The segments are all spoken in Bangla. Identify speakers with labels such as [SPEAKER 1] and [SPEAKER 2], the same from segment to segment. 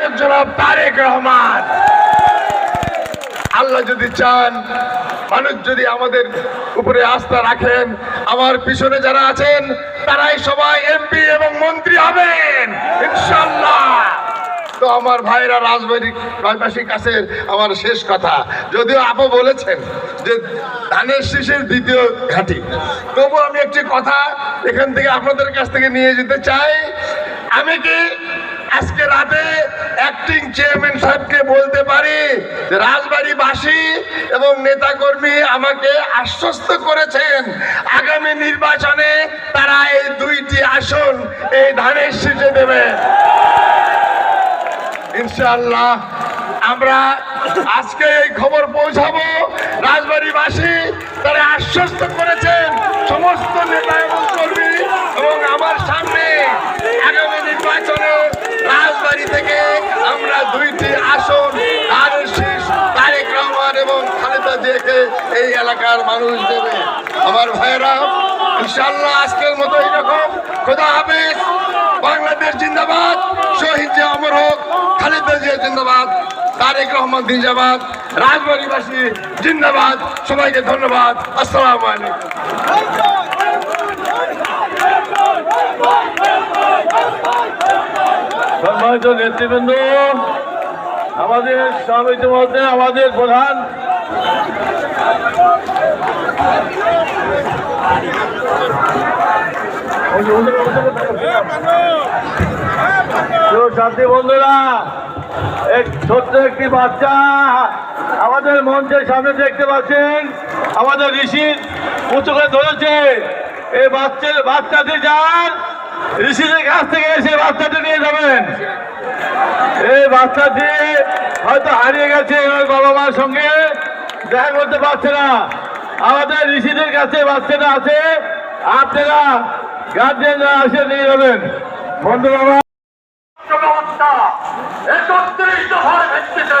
[SPEAKER 1] তারেক রহমান। আল্লাহ যদি চান, মানুষ যদি আমাদের উপরে আস্থা রাখেন, আমার পিছনে যারা আছেন, তারাই সবাই এমপি এবং মন্ত্রী হবেন ইনশাল্লাহ তো আমার ভাইরা রাজবাড়ি রাজবাসীর কাছে আমার শেষ কথা। যদিও আপু বলেছেন যে ধানের শীষের দ্বিতীয় ঘাঁটি। তবু আমি একটি কথা এখান থেকে আপনাদের কাছ থেকে নিয়ে যেতে চাই। আমি কি আজকে রাতে অ্যাক্টিং চেয়ারম্যান সাহেবকে বলতে পারি রাজবাড়িবাসী এবং নেতাকর্মী আমাকে আশ্বস্ত করেছেন, আগামী নির্বাচনে তারা এই দুইটি আসন এই ধানের শীষে দেবে। ইনশাআল্লাহ আমরা আজকে এই খবর পৌঁছাবো। রাজবাড়িবাসী তারা আশ্বস্ত করেছেন খালেদা এই এলাকার মানুষ দেবে। আমার ভাইয়েরা ইনশাল্লাহ আজকের মতো এইরকম। খোদা হাফেজ। বাংলাদেশ জিন্দাবাদ। শহীদ যে অমর হোক, খালেদা জিয়া জিন্দাবাদ, তারেক রহমান জিন্দাবাদ, রাজবাড়িবাসী জিন্দাবাদ। সবাইকে ধন্যবাদ। আসসালামু
[SPEAKER 2] সম্মানিত নেতৃবৃন্দ, আমাদের সব ইতিমধ্যে আমাদের প্রধান সাথী বন্ধুরা এক ছোট্ট একটি বাচ্চা আমাদের মঞ্চের সামনে দেখতে পাচ্ছেন, আমাদের ঋষির উঁচু করে ধরেছে। এই বাচ্চার বাচ্চাটি যান ঋষিদের কাছ থেকে এসে বাচ্চাটি নিয়ে যাবেন। এই বাচ্চাটি হয়তো হারিয়ে গেছে ওর বাবা মার সঙ্গে। দেখা করতে পারছে না। আমাদের ঋষিদের কাছে বাচ্চাটা আছে। আপনারা গার্জেনরা আসে নিয়ে যাবেন। বন্ধু বাবা।
[SPEAKER 3] একত্রিশ ভিত্তিতে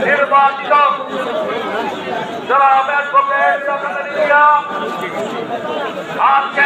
[SPEAKER 3] নির্বাচিত জনাব অ্যাডভোকেট চন্দ্রদিয়া আজকে